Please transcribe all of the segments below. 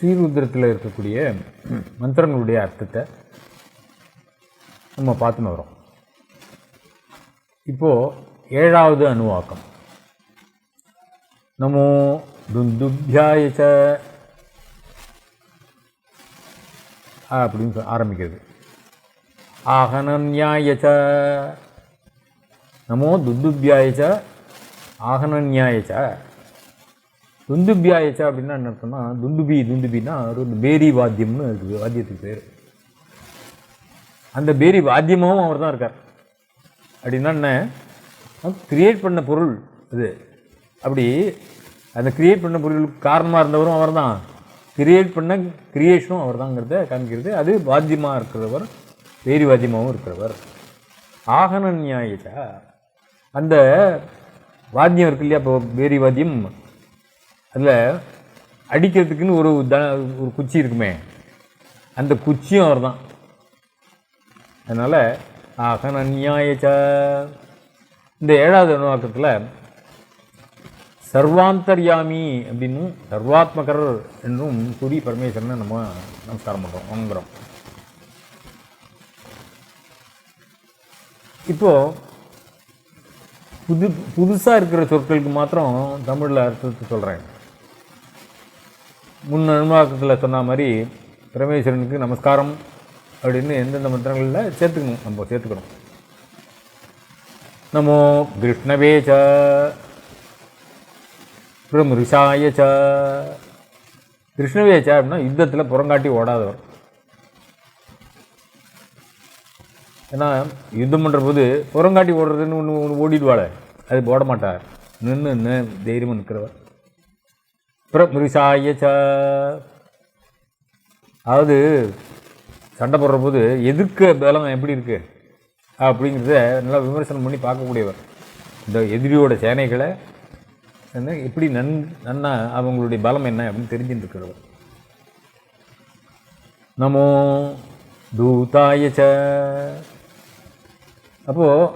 ஸ்ரீருத்ரத்தில் இருக்கக்கூடிய மந்திரங்களுடைய அர்த்தத்தை நம்ம பார்த்துன்னு வரோம். இப்போது ஏழாவது அணுவாக்கம். நமோ துந்துபியாய ச அப்படின்னு சொ- ஆரம்பிக்கிறது. ஆகனன்யாய ச. நமோ துந்துபியாய ச. ஆகனன்யாய அப்படின்னா என்ன அர்த்தம்னா துந்துபி துந்துபின்னா ஒரு பேரி வாத்தியம்னு இருக்குது வாத்தியத்துக்கு பேர். அந்த பேரி வாத்தியமாகவும் அவர் தான் இருக்கார். அப்படின்னா என்ன? கிரியேட் பண்ண பொருள் இது அப்படி அந்த கிரியேட் பண்ண பொருளுக்கு காரணமாக இருந்தவரும் அவர் தான். கிரியேட் பண்ண கிரியேஷனும் அவர் தாங்கிறத காமிக்கிறது அது வாத்தியமாக இருக்கிறவர் பேரி வாத்தியமாகவும் இருக்கிறவர். ஆகன நியாயச்சா அந்த வாத்தியம் இருக்கு இல்லையா? இப்போ வேரி வாத்தியம் அதில் அடிக்கிறதுக்குன்னு ஒரு த ஒரு குச்சி இருக்குமே. அந்த குச்சியும் அவர் தான் அதனால் ஆகன நியாயச்ச இந்த ஏழாவது அணுவாக்கத்தில் சர்வாந்தர்யாமி அப்படின்னும் சர்வாத்மகர் என்றும் சூரிய பரமேஸ்வரனை நம்ம நமஸ்காரம் பண்ணுறோம் வணங்குறோம். இப்போது புது புதுசாக இருக்கிற சொற்களுக்கு மாத்திரம் தமிழில் அர்த்தத்தை சொல்கிறேன் முன் அனுமாக்கத்தில் சொன்ன மாதிரி பரமேஸ்வரனுக்கு நமஸ்காரம் அப்படின்னு எந்தெந்த மந்திரங்களில் சேர்த்துக்கணும். நம்ம சேர்த்துக்கணும். நமோ கிருஷ்ணவே ச பிரமிருஷாய ச. கிருஷ்ணவே ச அப்படின்னா யுத்தத்தில் புறங்காட்டி ஓடாதவர். ஏன்னா யுத்தம் பண்ணுற போது புறங்காட்டி ஓடுறதுன்னு ஒன்று ஒன்று ஓடிடுவாளே. அது ஓட மாட்டார் நின்று நின்று தைரியமாக நிற்கிறவர் பிரமிருஷாய ச. அதாவது சண்டை போடுற போது எதிர்க்க பலம் எப்படி இருக்கு? அப்படிங்கிறத நல்லா விமர்சனம் பண்ணி பார்க்கக்கூடியவர். இந்த எதிரியோட சேனைகளை என்ன எப்படி நன் நன்னா அவங்களுடைய பலம் என்ன அப்படின்னு தெரிஞ்சுட்டு இருக்கிறவர் நமோ தூதாய ச. அப்போது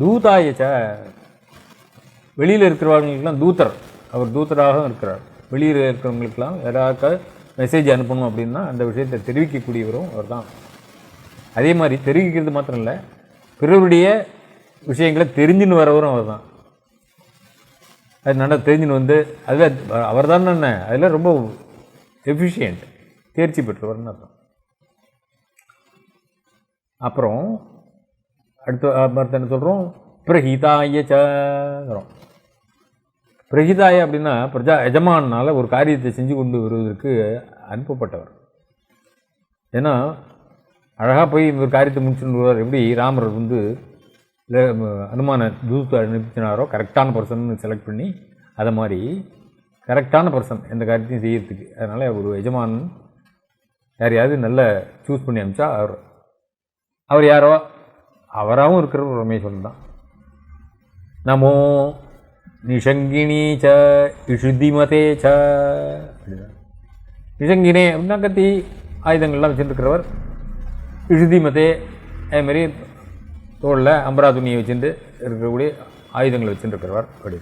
தூதாய ச. வெளியில் இருக்கிறவங்களுக்குலாம் தூத்தர் அவர் தூதராக இருக்கிறார். வெளியில் இருக்கிறவங்களுக்கெல்லாம் யாராவது மெசேஜ் அனுப்பணும் அப்படின்னா அந்த விஷயத்தை தெரிவிக்கக்கூடியவரும் அவர் தான் அதே மாதிரி தெரிவிக்கிறது மாத்திரம் இல்லை பிறருடைய விஷயங்களை தெரிஞ்சுன்னு வரவரும் அவர் தான் அது நல்லா தெரிஞ்சுன்னு வந்து அதில் அவர் தான் என்ன அதில் ரொம்ப எஃபிஷியன்ட் தேர்ச்சி பெற்றவர்னு அர்த்தம். அப்புறம் அடுத்த அடுத்து என்ன சொல்கிறோம் பிரஹிதாய சங்கிறோம். பிரகிதாய அப்படின்னா பிரஜா எஜமானால ஒரு காரியத்தை செஞ்சு கொண்டு வருவதற்கு அனுப்பப்பட்டவர். ஏன்னா அழகாக போய் ஒரு காரியத்தை முடிச்சுட்டு வருவார். எப்படி ராமர் வந்து அனுமான தூத்து அனுப்பிச்சினாரோ கரெக்டான பர்சன் செலக்ட் பண்ணி அதை மாதிரி கரெக்டான பர்சன் எந்த காரியத்தையும் செய்யறதுக்கு. அதனால் ஒரு எஜமான் யாரையாவது நல்ல சூஸ் பண்ணி அனுப்பிச்சா அவர் அவர் யாரோ? அவராகவும் இருக்கிற ஒரு ரமேஸ்வரன் தான். நமோ நிஷங்கினி ச இஷுதிமதே ச. நிஷங்கினே அப்படின்னா கத்தி ஆயுதங்கள்லாம் வச்சுருக்கிறவர் இழுதிமதே அதேமாரி தோளில் அம்பரா துணியை வச்சுட்டு இருக்கக்கூடிய ஆயுதங்களை வச்சுருக்கிறவர் அப்படி.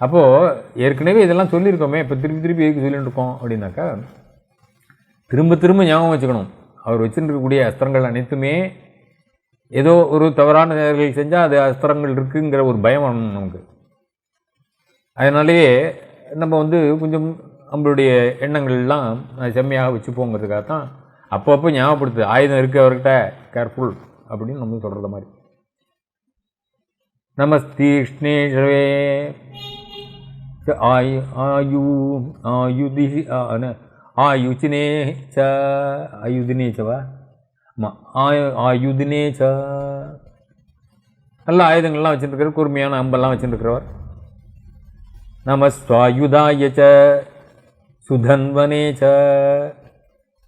அப்போது ஏற்கனவே இதெல்லாம் சொல்லியிருக்கோமே இப்போ திருப்பி திருப்பி எதுக்கு சொல்லிட்டு இருக்கோம் அப்படின்னாக்கா திரும்ப திரும்ப ஞாபகம் வச்சுக்கணும். அவர் வச்சுருக்கக்கூடிய அஸ்திரங்கள் அனைத்துமே ஏதோ ஒரு தவறான செயல்கள் செஞ்சால் அது அஸ்திரங்கள் இருக்குங்கிற ஒரு பயம் நமக்கு. அதனாலேயே நம்ம வந்து கொஞ்சம் நம்மளுடைய எண்ணங்கள்லாம் செம்மையாக வச்சுப்போங்கிறதுக்காக தான் அப்பப்போ ஞாபகப்படுத்து. ஆயுதம் இருக்கு அவர்கிட்ட கேர்ஃபுல் அப்படின்னு நம்ம சொல்கிற மாதிரி. நமஸ்தீஷ்ணேஷவே ஆயு ஆயு ஆயுதி ஆயுச்சினே ச ஆயுதினே சவா ஆமாம் ஆயு ஆயுதினே ச. நல்ல ஆயுதங்கள்லாம் வச்சுருக்கிறவர் கூர்மையான அம்பெல்லாம் வச்சுருக்கிறவர் நமஸ்வாயுதாய ச சுதன்வனே ச.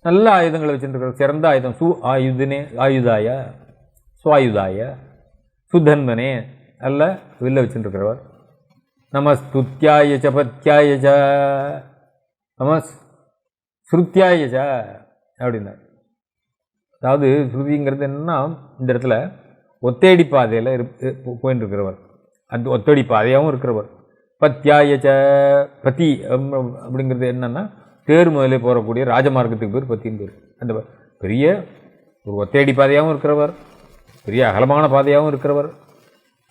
நல்ல ஆயுதங்களை வச்சுருக்கிற சிறந்த ஆயுதம். சு ஆயுதனே ஆயுதாய சுவாயுதாய சுதன்வனே நல்ல வில்ல வச்சுருக்கிறவர் நம ஸ்துத்யாய ச பத்யாய ச. நமஸ் ஸ்ருத்யாய ச அப்படின்னார். அதாவது ஸ்ருதிங்கிறது என்னென்னா இந்த இடத்துல ஒத்தேடி பாதையில் இரு போயின்னு இருக்கிறவர் அது ஒத்தடி பாதையாகவும் இருக்கிறவர். பத்யாய ச அப்படிங்கிறது என்னென்னா தேர் முதலே போகக்கூடிய ராஜமார்க்கத்துக்கு பேர் பத்தின்னு பேர். அந்த பெரிய ஒரு ஒத்தையடி பாதையாகவும் இருக்கிறவர் பெரிய அகலமான பாதையாகவும் இருக்கிறவர்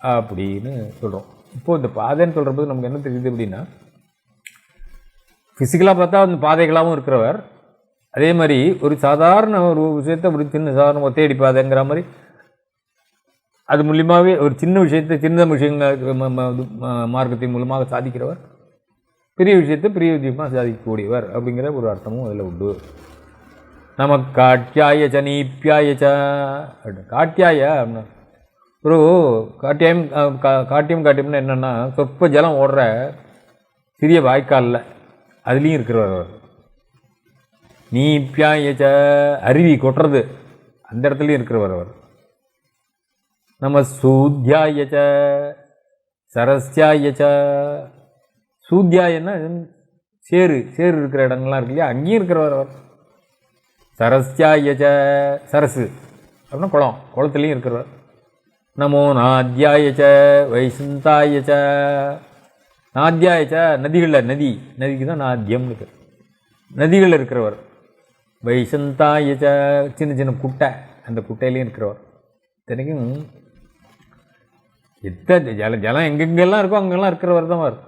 அப்படின்னு சொல்கிறோம் இப்போது இந்த பாதைன்னு சொல்கிறபோது நமக்கு என்ன தெரியுது அப்படின்னா ஃபிசிக்கலாக பார்த்தா அந்த பாதைகளாகவும் இருக்கிறவர். அதே மாதிரி ஒரு சாதாரண ஒரு விஷயத்தை ஒரு சின்ன சாதாரண ஒத்தையடி பாதைங்கிற மாதிரி அது மூலியமாகவே ஒரு சின்ன விஷயத்தை சின்ன விஷயங்கள் ம- ம- மார்க்கத்தின் மூலமாக சாதிக்கிறவர். பெரிய விஷயத்தை பெரிய விஷயமாக சாதிக்கக்கூடியவர் அப்படிங்கிற ஒரு அர்த்தமும் அதில் உண்டு. நம்ம காட்டியாய ச நீப்பியாய ச காட்டியாய அப்படின்னா ஒரு காட்டியம் காட்டியம் காட்டியம்னா என்னென்னா சொற்ப ஜலம் ஓடுற சிறிய வாய்க்காலில் அதுலேயும் இருக்கிறவர் அவர். நீப்பியாய ச அருவி கொட்டுறது அந்த இடத்துலையும் இருக்கிறவர் அவர். நம்ம சூத்யாய சரஸ்யாய ச. சூத்யாயன்னா சேரு சேரு இருக்கிற இடங்கள்லாம் இருக்கு இல்லையா? அங்கேயும் இருக்கிறவர் அவர். சரஸ்யாய சரசு அப்படின்னா குளம் குளத்துலேயும் இருக்கிறவர். நமோ நாத்தியாயச்ச ச நாத்தியாயச்ச ச. நதிகளில் நதி நதிக்கு தான் நாத்தியம்னு பேர். நதிகளில் இருக்கிறவர். வைசந்தாயச்ச ச சின்ன சின்ன குட்டை அந்த குட்டையிலையும் இருக்கிறவர். இத்தனைக்கும் எத்தனை ஜலம் ஜலம் எங்கெங்கெல்லாம் இருக்கோ அங்கெல்லாம் இருக்கிறவர் தான் வரும்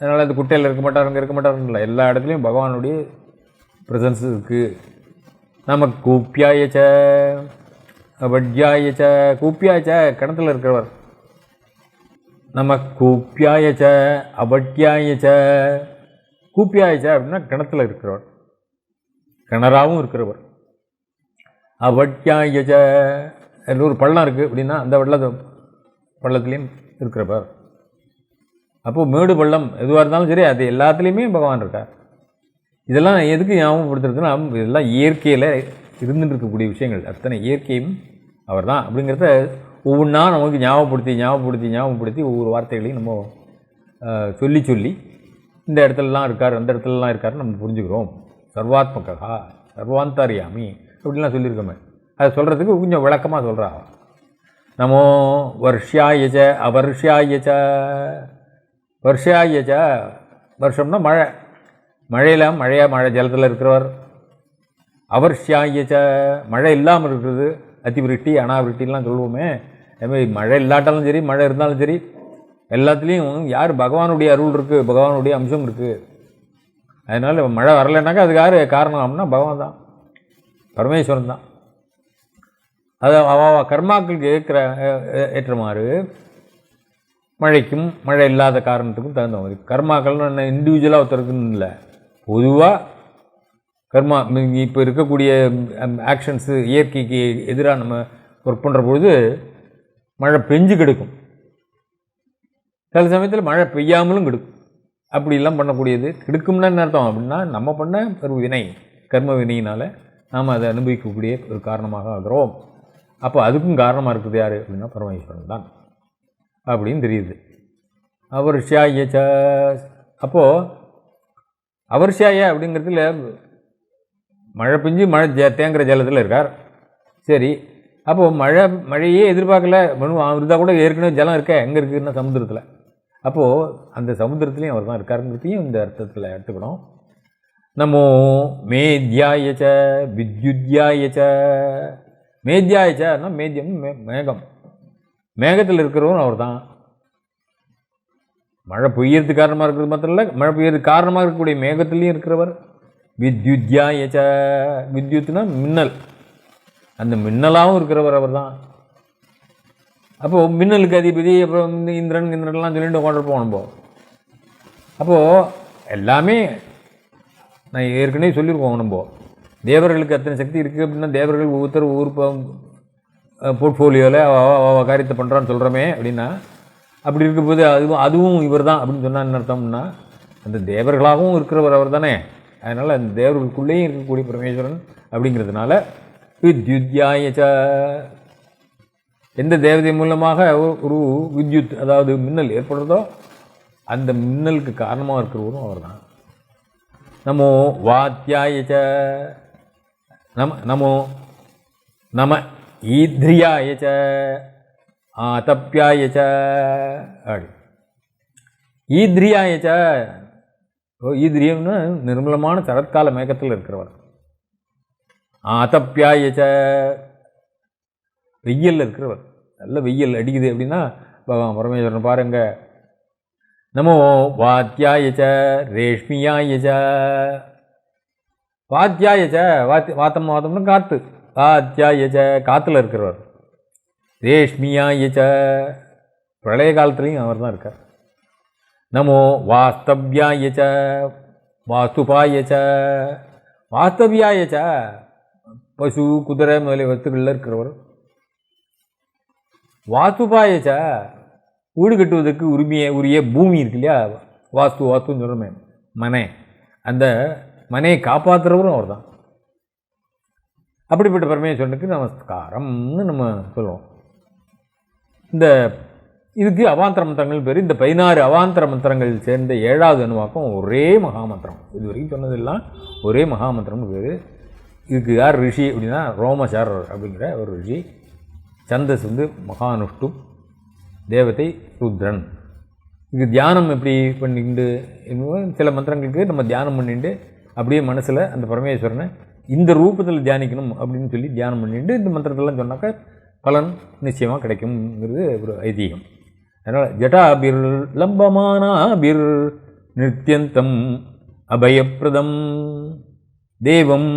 அதனால் அந்த குட்டையில் இருக்க மாட்டார் அங்கே இருக்க மாட்டாருன்னு இல்லை. எல்லா இடத்துலையும் பகவானுடைய ப்ரெசன்ஸ் இருக்குது நம்ம கூப்பியாயச்ச வட்யாயச்ச கூப்பியாயச்ச கிணத்துல இருக்கிறவர். நம்ம கூப்பியாயச்ச அபட்யாயச்ச கூப்பியாயச்ச அப்படின்னா கிணத்துல இருக்கிறவர். கிணறாகவும் இருக்கிறவர். அவட்யாயச்ச ஒரு பள்ளம் இருக்குது அப்படின்னா அந்த வெள்ளத்தை பள்ளத்துலேயும் இருக்கிறவர் அப்போது மேடு பள்ளம் எதுவாக இருந்தாலும் சரி அது எல்லாத்துலேயுமே பகவான் இருக்கார். இதெல்லாம் எதுக்கு ஞாபகப்படுத்துறதுன்னா இதெல்லாம் இயற்கையில் இருந்துட்டு இருக்கக்கூடிய விஷயங்கள். அத்தனை இயற்கையும் அவர் தான் அப்படிங்கிறத ஒவ்வொன்றா நமக்கு ஞாபகப்படுத்தி ஞாபகப்படுத்தி ஞாபகப்படுத்தி ஒவ்வொரு வார்த்தைகளையும் நம்ம சொல்லி சொல்லி இந்த இடத்துலலாம் இருக்கார் அந்த இடத்துலலாம் இருக்காருன்னு நம்ம புரிஞ்சுக்கிறோம். சர்வாத்மகா சர்வாந்தாரியாமி அப்படிலாம் சொல்லியிருக்கோமே. அதை சொல்கிறதுக்கு கொஞ்சம் விளக்கமாக சொல்கிறா நமோ வருஷாயச்ச அவர்ஷாயச்ச வருஷாயச்ச வருஷம்னா மழை. மழையில் மழையாக மழை ஜலத்தில் இருக்கிறவர். அவர்ஷாயச்ச மழை இல்லாமல் இருக்கிறது. அத்திவிருட்டி அனாவிருட்டிலாம் சொல்லுவோமே. அதுமாதிரி மழை இல்லாட்டாலும் சரி மழை இருந்தாலும் சரி எல்லாத்துலேயும் யார் பகவானுடைய அருள் இருக்குது பகவானுடைய அம்சம் இருக்குது அதனால் மழை வரலைன்னாக்கா அதுக்கு யார் காரணம்? அப்படின்னா பகவான் தான். பரமேஸ்வரன் தான். அது அவ கர்மாக்களுக்கு ஏற்கிற ஏற்றமாறு மழைக்கும் மழை இல்லாத காரணத்துக்கும் தகுந்த மாதிரி. கர்மாக்கள்னு என்ன இண்டிவிஜுவலாக ஒருத்தருக்குன்னு இல்லை. பொதுவாக கர்மா இப்போ இருக்கக்கூடிய ஆக்ஷன்ஸு இயற்கைக்கு எதிராக நம்ம ஒர்க் பண்ணுற பொழுது மழை பெஞ்சு கெடுக்கும். சில சமயத்தில் மழை பெய்யாமலும் கெடுக்கும். அப்படிலாம் பண்ணக்கூடியது. கெடுக்கும்னா என்ன அர்த்தம் அப்படின்னா நம்ம பண்ண ஒரு வினை கர்ம வினையினால் நாம் அதை அனுபவிக்கக்கூடிய ஒரு காரணமாக ஆகிறோம். அப்போ அதுக்கும் காரணமாக இருக்குது யார்? அப்படின்னா பரமேஸ்வரன் தான். அப்படின்னு தெரியுது. அவர்ஷாய ச அப்போது அவர்ஷாய அப்படிங்கிறதுல மழை பெஞ்சு மழை ஜ தேங்குற ஜலத்தில் இருக்கார். சரி அப்போது மழை மழையே எதிர்பார்க்கல. மனு இருந்தால் கூட ஏற்கனவே ஜலம் இருக்க எங்கே இருக்குதுன்னா சமுத்திரத்தில். அப்போது அந்த சமுத்திரத்துலேயும் அவர் தான் இருக்காருங்கிறதையும் இந்த அர்த்தத்தில் எடுத்துக்கணும். நமோ மேத்யாயச்ச வித்யுத்யாயச்ச மேத்தியாயிச்சார்னா மேத்தியம்? மே மேகம். மேகத்தில் இருக்கிறவரும் அவர் தான் மழை பெய்யறதுக்கு காரணமாக இருக்கிறது மாத்திரம் இல்லை மழை பெய்யறது காரணமாக இருக்கக்கூடிய மேகத்துலேயும் இருக்கிறவர். வித்யுத்யாயச்ச வித்யுத்னா மின்னல். அந்த மின்னலாகவும் இருக்கிறவர் அவர் தான் அப்போது மின்னலுக்கு அதிபதி அப்புறம் இந்த இந்திரன் இந்திரன்லாம் சொல்லிட்டு போகணும் போ. அப்போது எல்லாமே நான் ஏற்கனவே சொல்லியிருக்கோம் நம்ம தேவர்களுக்கு அத்தனை சக்தி இருக்குது அப்படின்னா தேவர்கள் ஒவ்வொருத்தர் ஒவ்வொரு போர்ட்ஃபோலியோவில் அவ காரியத்தை பண்ணுறான்னு சொல்கிறோமே அப்படின்னா அப்படி இருக்கும்போது அதுவும் அதுவும் இவர் தான் அப்படின்னு சொன்னால் என்ன அர்த்தம்னா அந்த தேவர்களாகவும் இருக்கிறவர் அவர் தானே அதனால் அந்த தேவர்களுக்குள்ளேயும் இருக்கக்கூடிய பரமேஸ்வரன் அப்படிங்கிறதுனால வித்யுத்யாயச்ச எந்த தேவதை மூலமாக ஒரு- ஒரு வித்யுத் அதாவது மின்னல் ஏற்படுறதோ அந்த மின்னலுக்கு காரணமாக இருக்கிறவரும் அவர் தான் நமோ வாத்தியாயச்ச நம நமோ நம ஈத்ரியாயச்ச ச அப்படி. ஈத்ரியாய ஓ, ஈத்ரியம்னு நிர்மலமான சரத்கால மேகத்தில் இருக்கிறவர். ஆதப்பியாயச்ச வெயில் இருக்கிறவர். நல்ல வெயில் அடிக்குது அப்படின்னா பகவான் பரமேஸ்வரன் பாருங்க. நமோ ரேஷ்மியாய ச வாத்தியாயஜ வாத்தி வாத்தம் வாத்தம்னு காற்று வாத்தியாயஜ காற்றுல இருக்கிறவர். ரேஷ்மியாயஜ. பிரளய காலத்துலேயும் அவர் தான் இருக்கார். நமோ வாஸ்தவ்யாயச்ச வாஸ்துபாயச்ச வாஸ்தவ்யாயச்ச பசு குதிரை முதலிய வஸ்துகளில் இருக்கிறவர். வாஸ்துபாயச்ச வீடு கட்டுவதற்கு உரிமையை உரிய பூமி இருக்கு இல்லையா? வாஸ்து வாஸ்துன்னு சொல்கிறோமே மனை. அந்த மனையை காப்பாற்றுறவரும் அவர் தான் அப்படிப்பட்ட பரமேஸ்வரனுக்கு நமஸ்காரம்னு நம்ம சொல்லுவோம். இந்த இதுக்கு அவாந்தர மந்திரங்கள் பேர் இந்த பதினாறு அவாந்தர மந்திரங்கள் சேர்ந்த ஏழாவது அணுவாக்கம் ஒரே மகாமந்திரம். இது வரைக்கும் சொன்னதெல்லாம் ஒரே மகாமந்திரம்னு பேர். இதுக்கு யார் ரிஷி அப்படின்னா ரோமசாரர் அப்படிங்கிற ஒரு ரிஷி சந்தஸ் வந்து மகானுஷ்டு தேவதை ருத்ரன். இது தியானம் எப்படி பண்ணிட்டு சில மந்திரங்களுக்கு நம்ம தியானம் பண்ணிட்டு அப்படியே மனசில் அந்த பரமேஸ்வரனை இந்த ரூபத்தில் தியானிக்கணும் அப்படின்னு சொல்லி தியானம் பண்ணிட்டு இந்த மந்திரத்தெல்லாம் சொன்னாக்கா பலன் நிச்சயமாக கிடைக்கும்ங்கிறது ஒரு ஐதீகம். அதனால் ஜட்டாபிர் லம்பமானாபிர் நித்தியந்தம் அபயப்பிரதம் தேவம்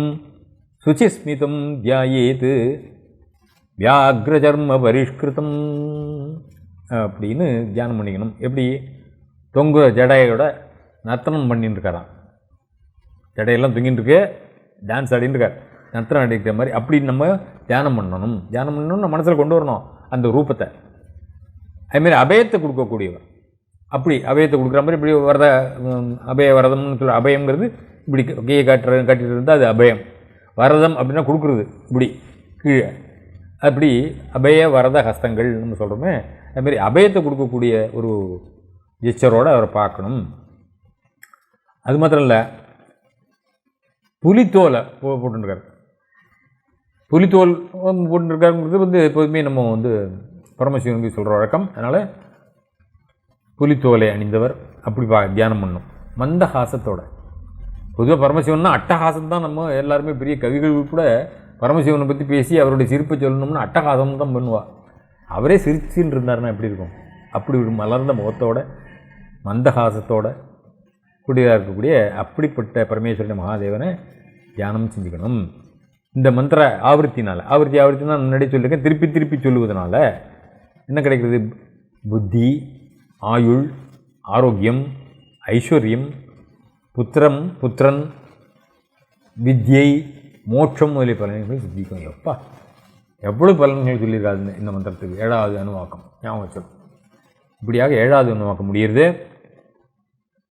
சுச்சிஸ்மிதம் தியாயேத்து வியாக்ரஜர்ம பரிஷ்கிருதம் அப்படின்னு தியானம் பண்ணிக்கணும். எப்படி? தொங்குற ஜடையோட நர்த்தனம் பண்ணிட்டு இருக்காராம். ஜடையெல்லாம் தொங்கிட்டு இருக்கு டான்ஸ் ஆடின்னு இருக்கார் நத்திரம் அடிக்கிற மாதிரி அப்படி நம்ம தியானம் பண்ணணும். தியானம் பண்ணணும் நம்ம மனசில் கொண்டு வரணும் அந்த ரூபத்தை. அதுமாரி அபயத்தை கொடுக்கக்கூடியவர். அப்படி அபயத்தை கொடுக்குற மாதிரி இப்படி வரத அபய வரதம்னு சொல்ல அபயங்கிறது இப்படி கையை காட்டுற காட்டிட்டு இருந்தால் அது அபயம். வரதம் அப்படின்னா கொடுக்குறது இப்படி கீழே. அப்படி அபய வரத ஹஸ்தங்கள் நம்ம சொல்கிறோமே அதுமாரி அபயத்தை கொடுக்கக்கூடிய ஒரு ஜெஸ்டரோடு அவரை பார்க்கணும். அது மாத்திரம் இல்லை புலித்தோலை போ போட்டுருக்காரு. புலித்தோல் போட்டுருக்காருங்கிறது வந்து எப்போதுமே நம்ம வந்து பரமசிவனுக்கு சொல்கிற வழக்கம். அதனால் புலித்தோலை அணிந்தவர் அப்படி பா தியானம் பண்ணும். மந்தஹாசத்தோட. பொதுவாக பரமசிவன்னா அட்டஹாசம் தான் நம்ம எல்லாருமே பெரிய கவிகள் கூட பரமசிவனை பற்றி பேசி அவருடைய சிரிப்பை சொல்லணும்னு அட்டகாசம் தான் பண்ணுவாள் அவரே சிரிச்சின்னு இருந்தாருன்னா எப்படி இருக்கும்? அப்படி ஒரு மலர்ந்த முகத்தோட மந்தஹாசத்தோட கூடியதாக இருக்கக்கூடிய அப்படிப்பட்ட பரமேஸ்வரன் மகாதேவனை தியானம் செஞ்சுக்கணும். இந்த மந்திர ஆவர்த்தினால் ஆவர்த்தி ஆவர்த்தினால் முன்னாடி சொல்லியிருக்கேன் திருப்பி திருப்பி சொல்லுவதனால என்ன கிடைக்கிறது? புத்தி ஆயுள் ஆரோக்கியம் ஐஸ்வர்யம் புத்திரம் புத்திரன் வித்யை மோட்சம் முதலிய பலன்கள் சித்திக்கும். எப்பா எவ்வளோ பலன்கள் சொல்லியிருக்காது இந்த- மந்திரத்துக்கு? ஏழாவது அணுவாக்கம். ஞாபகம் வச்சிருக்கும் இப்படியாக ஏழாவது அணுவாக்கம் முடிகிறது